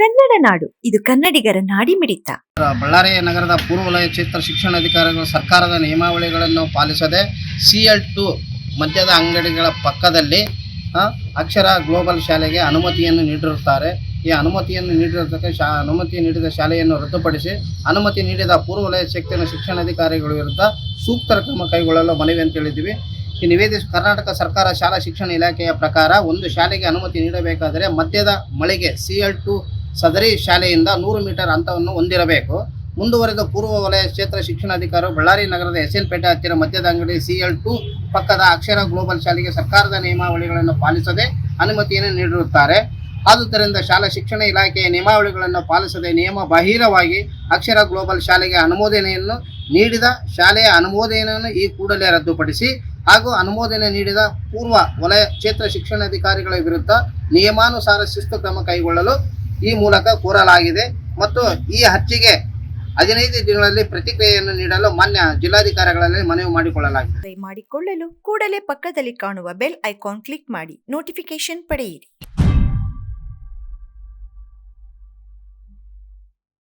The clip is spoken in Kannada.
ಕನ್ನಡ ನಾಡು. ಇದು ಕನ್ನಡಿಗರ ನಾಡಿಮಿಡಿತ. ಬಳ್ಳಾರಿ ನಗರದ ಪೂರ್ವ ವಲಯ ಕ್ಷೇತ್ರ ಶಿಕ್ಷಣಾಧಿಕಾರಿಗಳು ಸರ್ಕಾರದ ನಿಯಮಾವಳಿಗಳನ್ನು ಪಾಲಿಸದೆ ಸಿ ಎಲ್ ಟು ಮದ್ಯದ ಅಂಗಡಿಗಳ ಪಕ್ಕದಲ್ಲಿ ಅಕ್ಷರ ಗ್ಲೋಬಲ್ ಶಾಲೆಗೆ ಅನುಮತಿಯನ್ನು ನೀಡಿರುತ್ತಾರೆ. ಈ ಅನುಮತಿಯನ್ನು ನೀಡಿರತಕ್ಕ ಶಾ, ಅನುಮತಿ ನೀಡಿದ ಶಾಲೆಯನ್ನು ರದ್ದುಪಡಿಸಿ, ಅನುಮತಿ ನೀಡಿದ ಪೂರ್ವ ವಲಯ ಕ್ಷೇತ್ರ ಶಿಕ್ಷಣಾಧಿಕಾರಿಗಳ ವಿರುದ್ಧ ಸೂಕ್ತ ಕ್ರಮ ಕೈಗೊಳ್ಳಲು ಮನವಿ ಅಂತ ಹೇಳಿದ್ದೀವಿ. ಈ ನಿವೇದಿತ ಕರ್ನಾಟಕ ಸರ್ಕಾರ ಶಾಲಾ ಶಿಕ್ಷಣ ಇಲಾಖೆಯ ಪ್ರಕಾರ ಒಂದು ಶಾಲೆಗೆ ಅನುಮತಿ ನೀಡಬೇಕಾದರೆ ಮದ್ಯದ ಮಳಿಗೆ ಸಿ ಎಲ್ ಟು ಸದರಿ ಶಾಲೆಯಿಂದ ನೂರು ಮೀಟರ್ ಹಂತವನ್ನು ಹೊಂದಿರಬೇಕು. ಮುಂದುವರೆದ ಪೂರ್ವ ವಲಯ ಕ್ಷೇತ್ರ ಶಿಕ್ಷಣಾಧಿಕಾರಿ ಬಳ್ಳಾರಿ ನಗರದ ಎಸ್ ಎಲ್ ಪೇಟೆ ಹತ್ತಿರ ಮದ್ಯದ ಅಂಗಡಿ ಸಿ ಎಲ್ ಟು ಪಕ್ಕದ ಅಕ್ಷರ ಗ್ಲೋಬಲ್ ಶಾಲೆಗೆ ಸರ್ಕಾರದ ನಿಯಮಾವಳಿಗಳನ್ನು ಪಾಲಿಸದೆ ಅನುಮತಿಯನ್ನು ನೀಡಿರುತ್ತಾರೆ. ಆದುದರಿಂದ ಶಾಲಾ ಶಿಕ್ಷಣ ಇಲಾಖೆಯ ನಿಯಮಾವಳಿಗಳನ್ನು ಪಾಲಿಸದೆ ನಿಯಮ ಬಾಹಿರವಾಗಿ ಅಕ್ಷರ ಗ್ಲೋಬಲ್ ಶಾಲೆಗೆ ಅನುಮೋದನೆಯನ್ನು ನೀಡಿದ ಶಾಲೆಯ ಅನುಮೋದನೆಯನ್ನು ಈ ಕೂಡಲೇ ರದ್ದುಪಡಿಸಿ ಹಾಗೂ ಅನುಮೋದನೆ ನೀಡಿದ ಪೂರ್ವ ವಲಯ ಕ್ಷೇತ್ರ ಶಿಕ್ಷಣಾಧಿಕಾರಿಗಳ ವಿರುದ್ಧ ನಿಯಮಾನುಸಾರ ಶಿಸ್ತು ಕ್ರಮ ಕೈಗೊಳ್ಳಲು ಈ ಮೂಲಕ ಕೋರಲಾಗಿದೆ ಮತ್ತು ಈ ಅರ್ಜಿಗೆ ಹದಿನೈದು ದಿನಗಳಲ್ಲಿ ಪ್ರತಿಕ್ರಿಯೆಯನ್ನು ನೀಡಲು ಮಾನ್ಯ ಜಿಲ್ಲಾಧಿಕಾರಿಗಳಲ್ಲಿ ಮನವಿ ಮಾಡಿಕೊಳ್ಳಲಾಗಿದೆ. ಮಾಡಿಕೊಳ್ಳಲು ಕೂಡಲೇ ಪಕ್ಕದಲ್ಲಿ ಕಾಣುವ ಬೆಲ್ ಐಕಾನ್ ಕ್ಲಿಕ್ ಮಾಡಿ ನೋಟಿಫಿಕೇಶನ್ ಪಡೆಯಿರಿ.